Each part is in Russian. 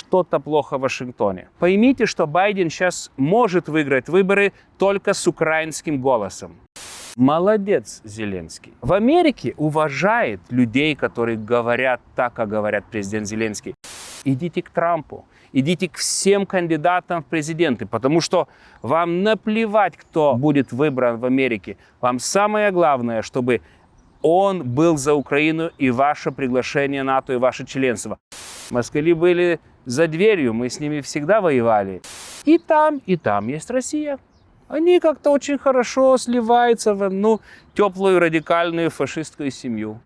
что-то плохо в Вашингтоне. Поймите, что Байден сейчас может выиграть выборы только с украинским голосом. Молодец, Зеленский. В Америке уважает людей, которые говорят так, как говорят президент Зеленский. Идите к Трампу, идите к всем кандидатам в президенты, потому что вам наплевать, кто будет выбран в Америке. Вам самое главное, чтобы он был за Украину и ваше приглашение НАТО и ваше членство. Москали были за дверью, мы с ними всегда воевали. И там, и там есть Россия. Они как-то очень хорошо сливаются в одну теплую радикальную фашистскую семью.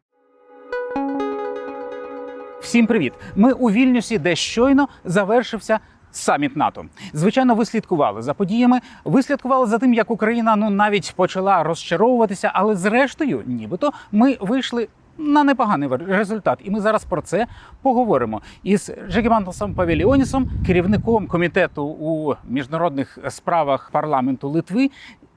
Всім привіт! Ми у Вільнюсі, де щойно завершився саміт НАТО. Звичайно, ви слідкували за подіями. Ви слідкували за тим, як Україна ну навіть почала розчаровуватися, але зрештою, нібито, ми вийшли. На непоганий результат, і ми зараз про це поговоримо із Жегімантосом Павіліонісом, керівником комітету у міжнародних справах парламенту Литви,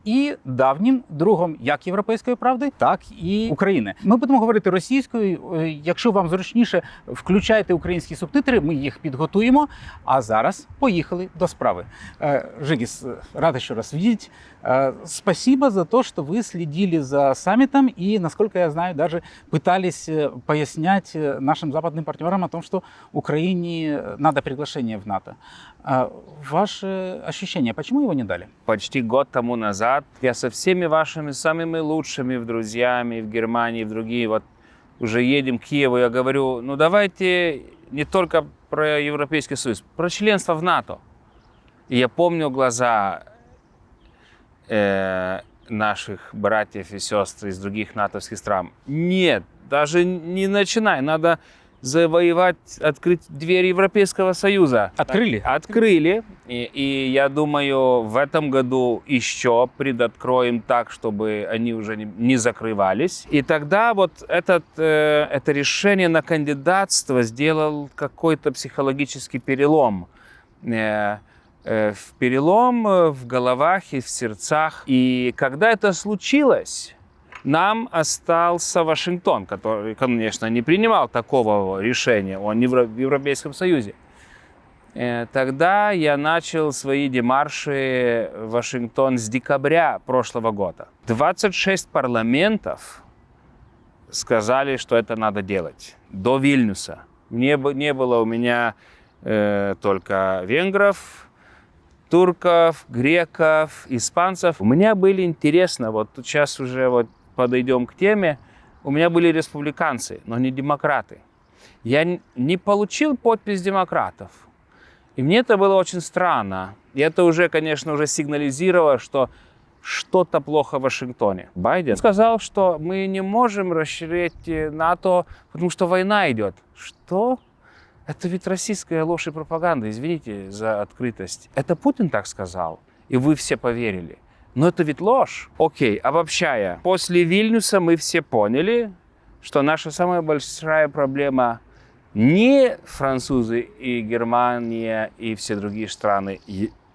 і давнім другом як європейської правди, так і України. Ми будемо говорити російською. Е, Якщо вам зручніше, включайте українські субтитри. Ми їх підготуємо. А зараз поїхали до справи. Е, Жигіс, е, рад еще раз видеть. Э, Спасибо за то, что вы следили за саммитом и, насколько я знаю, даже пытались э, пояснять э, нашим западным партнерам о том, что Украине надо приглашение в НАТО. Ваше ощущение, почему его не дали? Почти год тому назад я со всеми вашими самыми лучшими друзьями в Германии, в другие, вот уже едем к Киеву, я говорю, ну давайте не только про Европейский Союз, про членство в НАТО. И я помню глаза э, наших братьев и сестр из других натовских стран. Нет, даже не начинай, надо завоевать, открыть дверь Европейского Союза. Открыли? Открыли. И, и я думаю, в этом году еще предоткроем так, чтобы они уже не, не закрывались. И тогда вот этот, э, это решение на кандидатство сделал какой-то психологический перелом. Э, в перелом э, в головах и в сердцах. И когда это случилось, нам остался Вашингтон, который, конечно, не принимал такого решения, он не в Евро- в Европейском Союзе. Э, Тогда я начал свои демарши в Вашингтон с декабря прошлого года. 26 парламентов сказали, что это надо делать до Вильнюса. Не, не было у меня э, только венгров, турков, греков, испанцев. У меня были интересно, вот сейчас уже вот подойдем к теме, у меня были республиканцы, но не демократы. Я не получил подпись демократов. И мне это было очень странно. И это уже, конечно, уже сигнализировало, что что-то плохо в Вашингтоне. Байден сказал, что мы не можем расширять э, НАТО, потому что война идет. Что? Это ведь российская ложь и пропаганда, извините за открытость. Это Путин так сказал, и вы все поверили. Но это ведь ложь. Окей, обобщая. После Вильнюса мы все поняли, что наша самая большая проблема не французы и Германия и все другие страны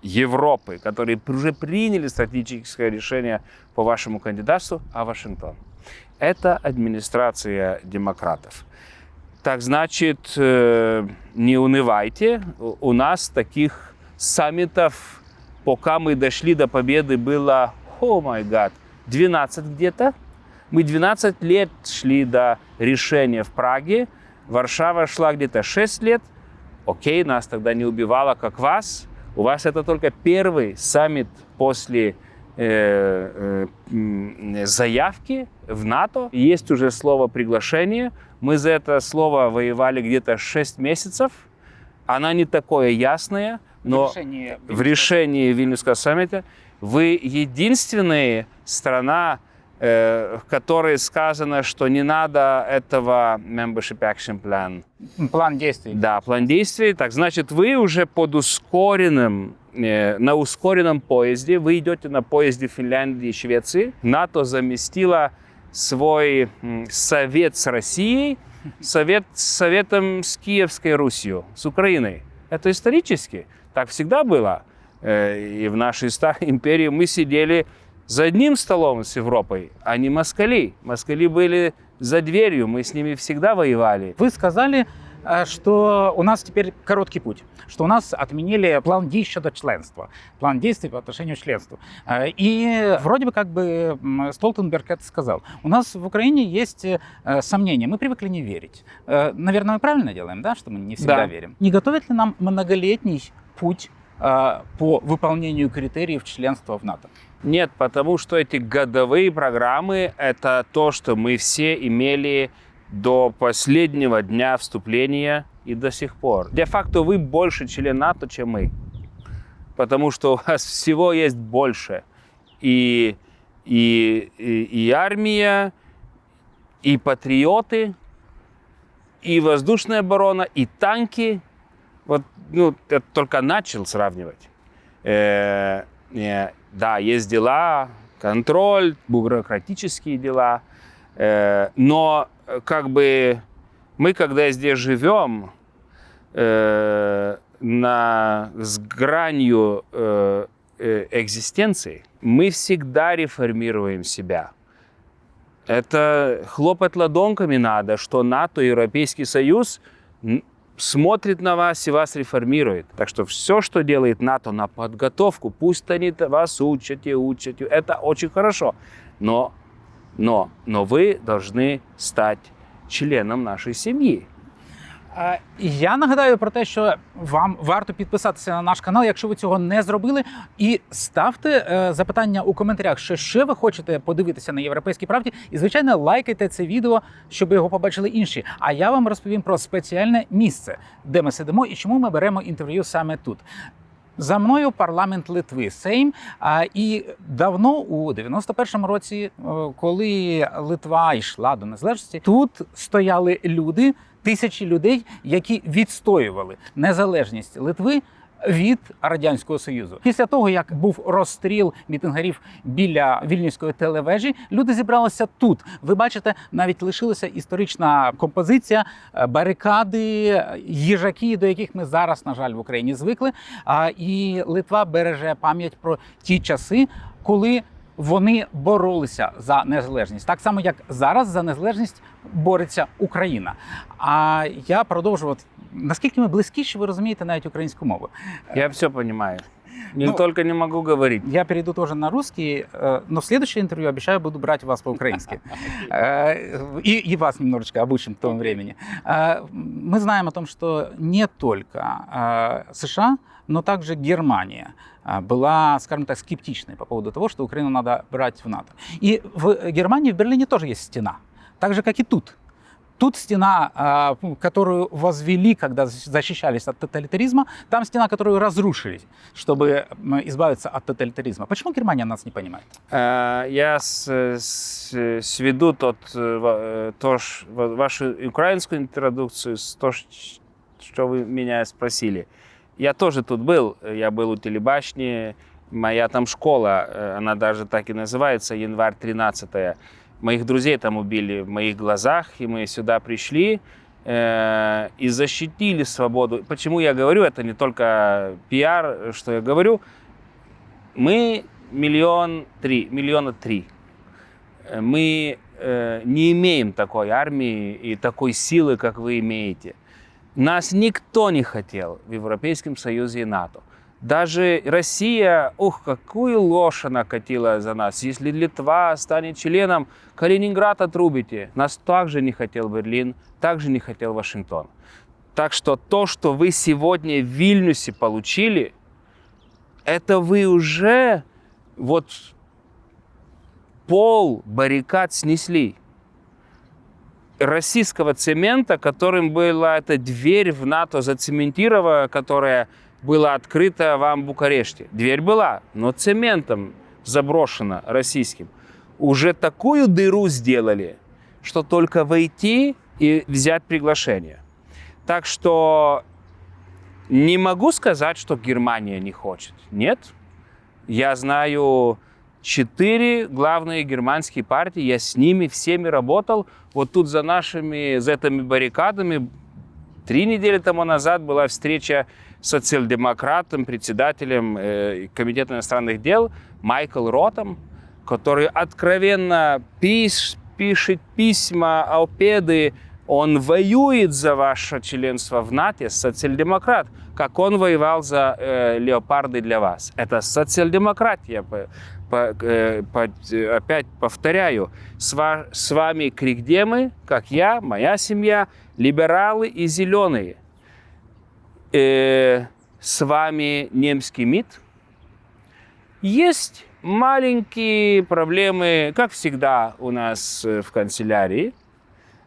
Европы, которые уже приняли стратегическое решение по вашему кандидатству, а Вашингтон. Это администрация демократов. Так значит, э, не унывайте. У нас таких саммитов, пока мы дошли до победы, было, о май гад, 12 где-то. Мы 12 лет шли до решения в Праге. Варшава шла где-то 6 лет. Окей, нас тогда не убивало, как вас. У вас это только первый саммит после заявки в НАТО. Есть уже слово приглашение. Мы за это слово воевали где-то 6 месяцев. Она не такое ясное, но решении в решении Вильнюсского саммита вы единственная страна, э, в которой сказано, что не надо этого Membership Action Plan. план действий. Да, план действий. Так значит, вы уже под ускоренным э, на ускоренном поезде, вы идете на поезде Финляндии и Швеции. НАТО заместила свой совет с Россией, совет с советом с Киевской Русью, с Украиной. Это исторически. Так всегда было. Э, И в нашей старой империи мы сидели за одним столом с Европой, а не москали. Москали были за дверью, мы с ними всегда воевали. Вы сказали, э, что у нас теперь короткий путь, что у нас отменили план действий до членства, план действий по отношению к членству. Э, И вроде бы как бы Столтенберг это сказал. У нас в Украине есть э, сомнения, мы привыкли не верить. Э, Наверное, мы правильно делаем, да, что мы не всегда Да. верим. Не готовит ли нам многолетний путь э, по выполнению критериев членства в НАТО? Нет, потому что эти годовые программы – это то, что мы все имели до последнего дня вступления и до сих пор. Де-факто вы больше член НАТО, чем мы. Потому что у вас всего есть больше. И, и, и, и армия, и патриоты, и воздушная оборона, и танки. Вот, ну, я только начал сравнивать. Э, э, да, есть дела, контроль, бюрократические дела, но э, как бы мы, когда здесь живем, э, на, с гранью э, э, экзистенции, мы всегда реформируем себя. Это хлопать ладонками надо, что НАТО, Европейский Союз смотрит на вас и вас реформирует. Так что все, что делает НАТО на подготовку, пусть они вас учат и учат, это очень хорошо. Но, но, но вы должны стать членом нашей семьи. Я нагадаю про те, що вам варто підписатися на наш канал, якщо ви цього не зробили, і ставте е, запитання у коментарях, що ще ви хочете подивитися на європейській правді, і звичайно лайкайте це відео, щоб його побачили інші. А я вам розповім про спеціальне місце, де ми сидимо і чому ми беремо інтерв'ю саме тут. За мною парламент Литви Сейм. А, і давно, у 91-му році, е, коли Литва йшла до незалежності, тут стояли люди, тисячі людей, які відстоювали незалежність Литви. Від радянського союзу після того, як був розстріл мітингарів біля вільнюської телевежі, люди зібралися тут. Ви бачите, навіть лишилася історична композиція, е, барикади, їжаки, до яких ми зараз, на жаль, в Україні звикли. І Литва береже пам'ять про ті часи, коли вони боролися за незалежність, так само як зараз за незалежність бореться Україна. А я продовжував. Наскільки ми близькі, що ви розумієте навіть українську мову? Я все понимаю. Не Ну, только не могу говорить. Я перейду тоже на русский, э, но в следующее интервью обещаю буду брать вас по-украински. Э, И, и вас немножечко обучим к тому времени. Э, Мы знаем о том, что не только э, США, но также Германия э, была, скажем так, скептичной по поводу того, что Украину надо брать в НАТО. И в Германии, в Берлине тоже есть стена, так же, как и тут. Тут стена, а, которую возвели, когда защищались от тоталитаризма, там стена, которую разрушили, чтобы избавиться от тоталитаризма. Почему Германия нас не понимает? Э, Я сведу тот, э, э, то, вашу украинскую интродукцию с то, что вы меня спросили. Я тоже тут был. Я был у телебашни. Моя там школа, она даже так и называется, январь 13 Моих друзей там убили в моих глазах, и мы сюда пришли э, и защитили свободу. Почему я говорю, это не только пиар, что я говорю. Мы миллион три, миллиона три. Э, Мы э, не имеем такой армии и такой силы, как вы имеете. Нас никто не хотел в Европейском Союзе и НАТО. Даже Россия, ух, какую ложь она катила за нас. Если Литва станет членом, Калининград отрубите. Нас также не хотел Берлин, также не хотел Вашингтон. Так что то, что вы сегодня в Вильнюсе получили, это вы уже вот пол баррикад снесли. Российского цемента, которым была эта дверь в НАТО зацементирована, которая была открыта вам в Букареште. Дверь была, но цементом заброшена российским. Уже такую дыру сделали, что только войти и взять приглашение. Так что не могу сказать, что Германия не хочет. Нет. Я знаю четыре главные германские партии. Я с ними всеми работал. Вот тут за нашими, за этими баррикадами три недели тому назад была встреча социал-демократом, председателем э, Комитета иностранных дел Майкл Ротом, который откровенно пиш- пишет письма, опеды Он воюет за ваше членство в НАТО, социал-демократ, как он воевал за э, леопарды для вас. Это социал-демократия. По, по, э, по, опять повторяю, с, ва- с вами крикдемы, как я, моя семья, либералы и зеленые. Э, с вами немский МИД. Есть маленькие проблемы, как всегда у нас э, в канцелярии,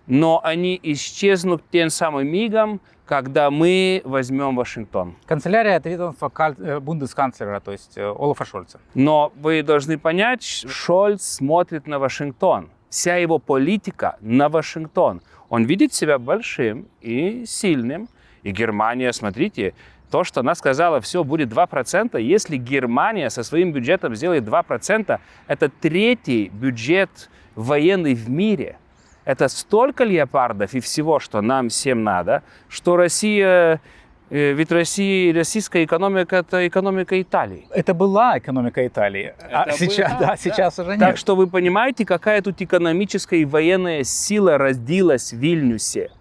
но они исчезнут тем самым мигом, когда мы возьмем Вашингтон. Канцелярия это ведомство э, бундесканцлера, то есть э, Олафа Шольца. Но вы должны понять, Шольц смотрит на Вашингтон. Вся его политика на Вашингтон. Он видит себя большим и сильным. И Германия, смотрите, то, что она сказала, все будет 2%, если Германия со своим бюджетом сделает 2%, это третий бюджет военный в мире. Это столько леопардов и всего, что нам всем надо, что Россия, э, ведь Россия, российская экономика – это экономика Италии. Это была экономика Италии, а Это сейчас, была, да, да. сейчас уже нет. Так что вы понимаете, какая тут экономическая и военная сила родилась в Вильнюсе.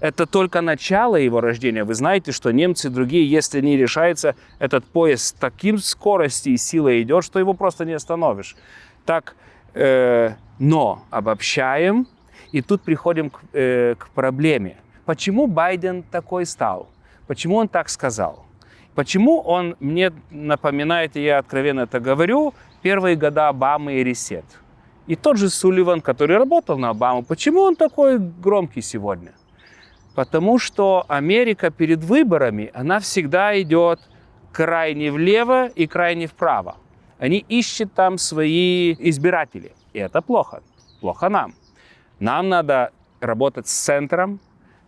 Это только начало его рождения. Вы знаете, что немцы и другие, если не решается, этот поезд с таким скоростью и силой идет, что его просто не остановишь. Так, э, но обобщаем, и тут приходим к, э, к проблеме. Почему Байден такой стал? Почему он так сказал? Почему он мне напоминает, и я откровенно это говорю, первые года Обамы и Ресет? И тот же Сулливан, который работал на Обаму, почему он такой громкий сегодня? Потому что Америка перед выборами, она всегда идет крайне влево и крайне вправо. Они ищут там свои избиратели. И это плохо. Плохо нам. Нам надо работать с центром,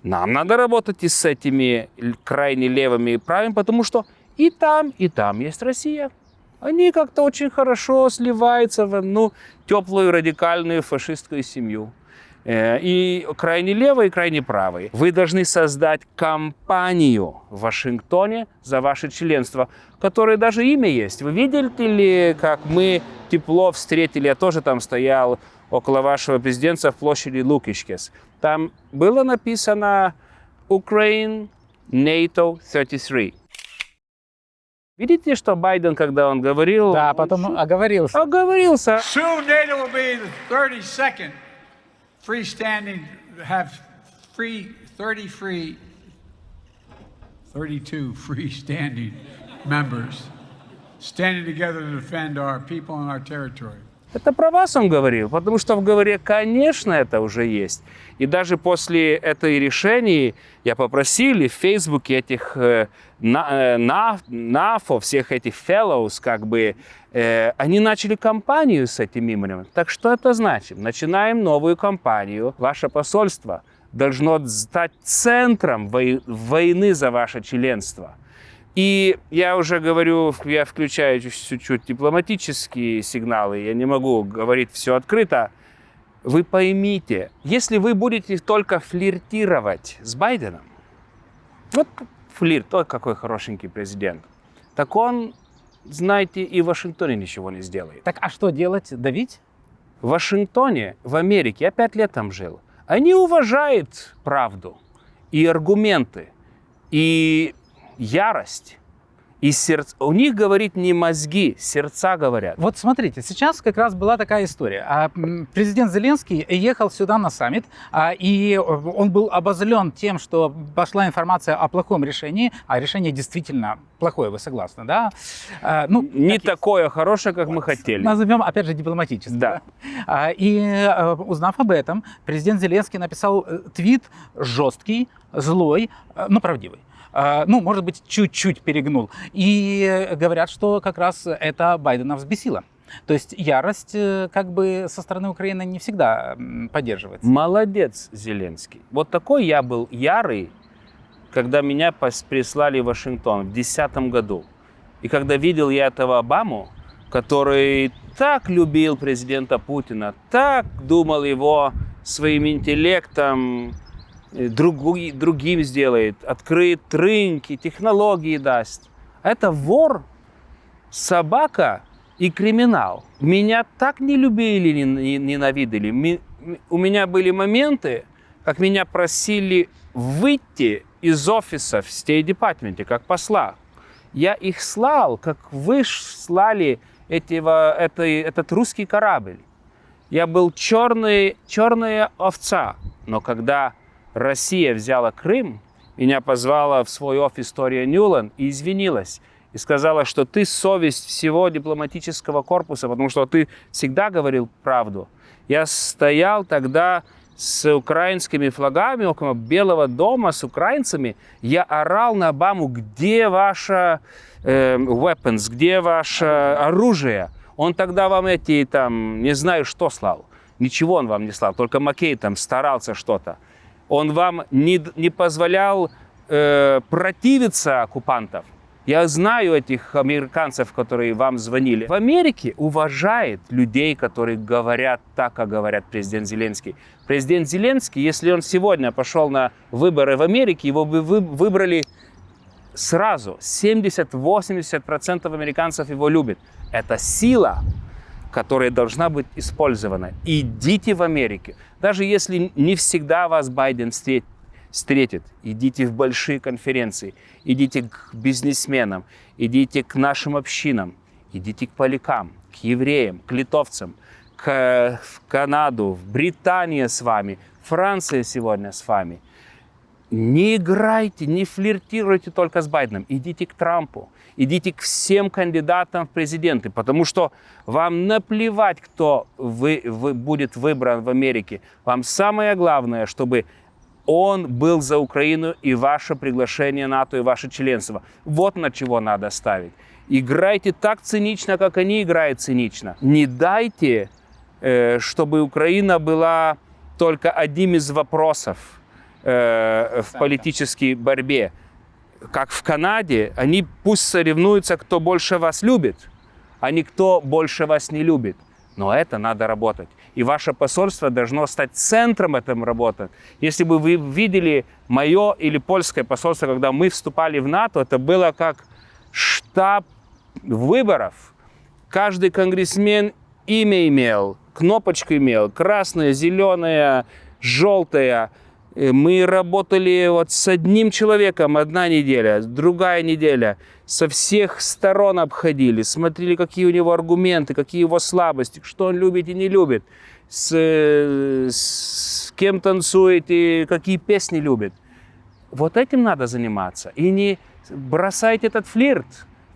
нам надо работать и с этими крайне левыми и правыми, потому что и там, и там есть Россия. Они как-то очень хорошо сливаются в одну теплую радикальную фашистскую семью. Э, И крайне левые, и крайне правые. Вы должны создать кампанию в Вашингтоне за ваше членство, которое даже имя есть. Вы видели ли, как мы тепло встретили? Я тоже там стоял около вашего президента в площади Лукишкес. Там было написано Ukraine NATO 33. Видите, что Байден, когда он говорил, Да, он потом шу- оговорился. оговорился. Soon NATO will be the 32nd freestanding, have free, 30 free, 32 freestanding members standing together to defend our people and our territory. Это про вас он говорил, потому что в говоре, конечно, это уже есть. И даже после этой решения я попросил в Фейсбуке этих э, э, на- НАФО, всех этих fellows, как бы, э, они начали кампанию с этим именем. Так что это значит? Начинаем новую кампанию. Ваше посольство должно стать центром вой- войны за ваше членство. И я уже говорю, я включаю чуть-чуть дипломатические сигналы, я не могу говорить все открыто. Вы поймите, если вы будете только флиртировать с Байденом, вот флирт, ой, какой хорошенький президент, так он, знаете, и в Вашингтоне ничего не сделает. Так а что делать? Давить? В Вашингтоне, в Америке, я пять лет там жил, они уважают правду и аргументы, и ярость, и сердце. У них говорит не мозги, сердца говорят. Вот смотрите, сейчас как раз была такая история. А, Президент Зеленский ехал сюда на саммит, а, и э, он был обозлен тем, что пошла информация о плохом решении, а решение действительно плохое, вы согласны, да? А, Ну, Не как есть. такое хорошее, как мы хотели. Назовем, опять же, дипломатически. Да. А, И э, узнав об этом, президент Зеленский написал э, твит жесткий, злой, но правдивый. А, Ну, может быть, чуть-чуть перегнул. И говорят, что как раз это Байдена взбесило. То есть ярость э, как бы со стороны Украины не всегда поддерживается. Молодец, Зеленский. Вот такой я был ярый, когда меня прислали в Вашингтон в 2010 году. И когда видел я этого Обаму, который так любил президента Путина, так думал его своим интеллектом другу- другим сделает, открыт рынки, технологии даст. Это вор, собака и криминал. Меня так не любили, не- не- ненавидели. У меня были моменты, как меня просили выйти из офиса в State Department, как посла. Я их слал, как вы слали этого, этой, этот русский корабль. Я был черный, черная овца. Но когда Россия взяла Крым, меня позвала в свой офис Тория Ньюлан и извинилась. И сказала, что ты совесть всего дипломатического корпуса, потому что ты всегда говорил правду. Я стоял тогда с украинскими флагами около Белого дома, с украинцами. Я орал на Обаму, где ваше э, weapons, где ваше оружие. Он тогда вам эти, там, не знаю, что слал. Ничего он вам не слал, только Маккей там старался что-то. Он вам не, не позволял э, противиться оккупантов. Я знаю этих американцев, которые вам звонили. В Америке уважает людей, которые говорят так, как говорят президент Зеленский. Президент Зеленский, если он сегодня пошел на выборы в Америке, его бы вы- выбрали сразу. 70-80% американцев его любят. Это сила, которая должна быть использована. Идите в Америку. Даже если не всегда вас Байден встретит. Идите в большие конференции, идите к бизнесменам, идите к нашим общинам, идите к полякам, к евреям, к литовцам, к, в Канаду, в Британию с вами, Франция сегодня с вами. Не играйте, не флиртируйте только с Байденом. Идите к Трампу, идите к всем кандидатам в президенты, потому что вам наплевать, кто вы, вы, будет выбран в Америке. Вам самое главное, чтобы он был за Украину и ваше приглашение НАТО и ваше членство. Вот на чего надо ставить. Играйте так цинично, как они играют цинично. Не дайте, э, чтобы Украина была только одним из вопросов э, в политической борьбе. Как в Канаде, они пусть соревнуются, кто больше вас любит, а не кто больше вас не любит. Но это надо работать. И ваше посольство должно стать центром этой работы. Если бы вы видели мое или польское посольство, когда мы вступали в НАТО, это было как штаб выборов. Каждый конгрессмен имя имел, кнопочку имел, красная, зеленая, желтая. Э, Мы работали вот с одним человеком одна неделя, другая неделя. Со всех сторон обходили, смотрели, какие у него аргументы, какие его слабости, что он любит и не любит, с, с кем танцует и какие песни любит. Вот этим надо заниматься. И не бросайте этот флирт.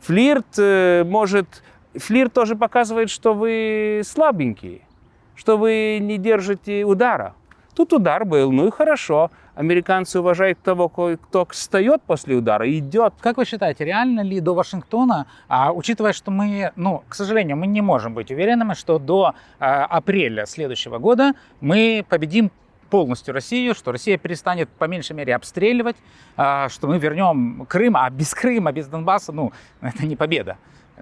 Флирт э, может... Флирт тоже показывает, что вы слабенький, что вы не держите удара. Тут удар был, ну и хорошо. Американцы уважают того, кто встает после удара и идет. Как вы считаете, реально ли до Вашингтона, а, учитывая, что мы, ну, к сожалению, мы не можем быть уверенными, что до а, апреля следующего года мы победим полностью Россию, что Россия перестанет по меньшей мере обстреливать, а, что мы вернем Крым, а без Крыма, без Донбасса, ну, это не победа.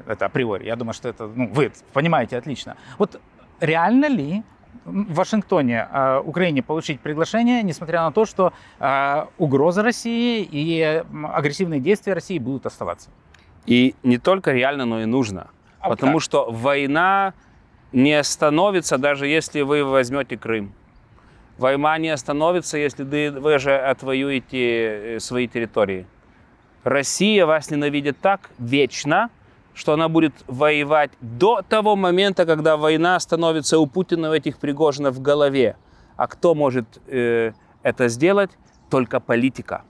Это априори. Я думаю, что это, ну, вы понимаете отлично. Вот реально ли в Вашингтоне э, Украине получить приглашение, несмотря на то, что э, угроза России и агрессивные действия России будут оставаться. И не только реально, но и нужно. А Потому как? что война не остановится, даже если вы возьмете Крым. Война не остановится, если вы, вы же отвоюете э, свои территории. Россия вас ненавидит так вечно, что она будет воевать до того момента, когда война становится у Путина у этих Пригожинов в голове. А кто может э, это сделать? Только политика.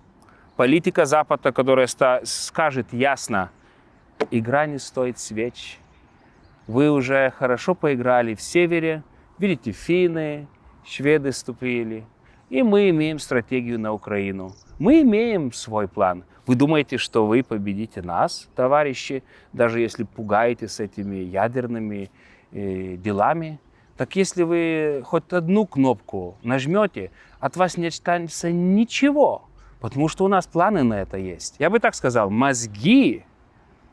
Политика Запада, которая скажет ясно, игра не стоит свеч. Вы уже хорошо поиграли в севере, видите, финны, шведы вступили. И мы имеем стратегию на Украину. Мы имеем свой план. Вы думаете, что вы победите нас, товарищи, даже если пугаете с этими ядерными э, делами? Так если вы хоть одну кнопку нажмете, от вас не останется ничего, потому что у нас планы на это есть. Я бы так сказал, мозги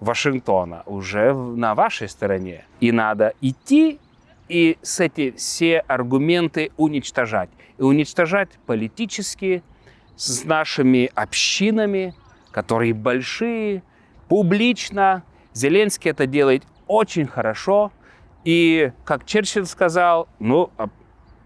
Вашингтона уже на вашей стороне. И надо идти и с эти все аргументы уничтожать. И уничтожать политически, с нашими общинами, которые большие, публично. Зеленский это делает очень хорошо. И, как Черчилль сказал, ну, а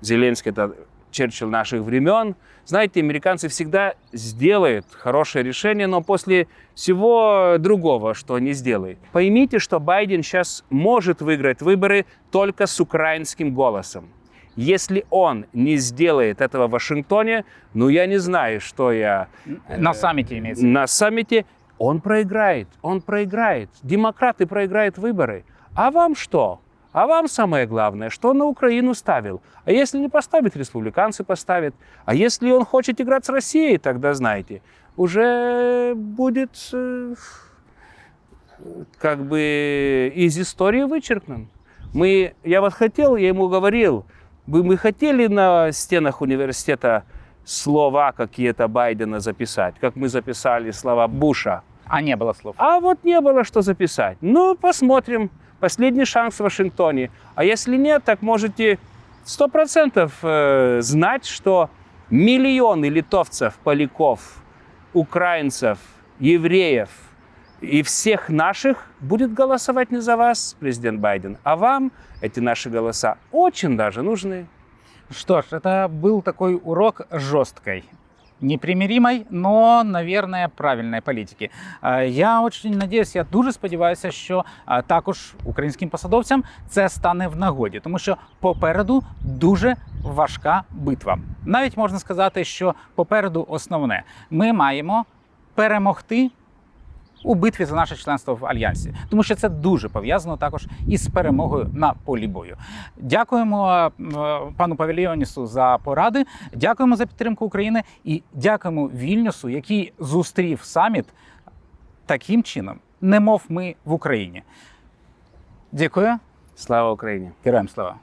Зеленский это Черчилль наших времен. Знаете, американцы всегда сделают хорошее решение, но после всего другого, что они сделают. Поймите, что Байден сейчас может выиграть выборы только с украинским голосом. Если он не сделает этого в Вашингтоне, ну я не знаю, что я На саміті імеється. на саммите, он проиграет, он проиграет. Демократы проиграют выборы. А вам что? А вам самое главное, что он на Украину ставил. А если не поставит, республиканцы поставят. А если он хочет играть с Россией, тогда знаете, уже будет э, как бы из истории вычеркнут. Мы, я вот хотел, я ему говорил, бы мы хотели на стенах университета слова какие-то Байдена записать, как мы записали слова Буша. А не було слов. А вот не было что записать. Ну, посмотрим. Последний шанс в Вашингтоне. А если нет, так можете сто процентов э, знать, что миллионы литовцев, поляков, украинцев, евреев и всех наших будет голосовать не за вас, президент Байден, а вам эти наши голоса очень даже нужны. Что ж, это был такой урок жесткой, непримиримой, но, наверное, правильной политики. Е, Я очень надіюсь, я дуже сподіваюся, що е, також українським посадовцям це стане в нагоді, тому що попереду дуже важка битва. Навіть можна сказати, що попереду основне ми маємо перемогти у битві за наше членство в альянсі, тому що це дуже пов'язано також із перемогою на полі бою. Дякуємо е, пану Павіліонісу за поради. Дякуємо за підтримку України і дякуємо Вільнюсу, який зустрів саміт таким чином, немов ми в Україні. Дякую, Слава Украине! героям слава.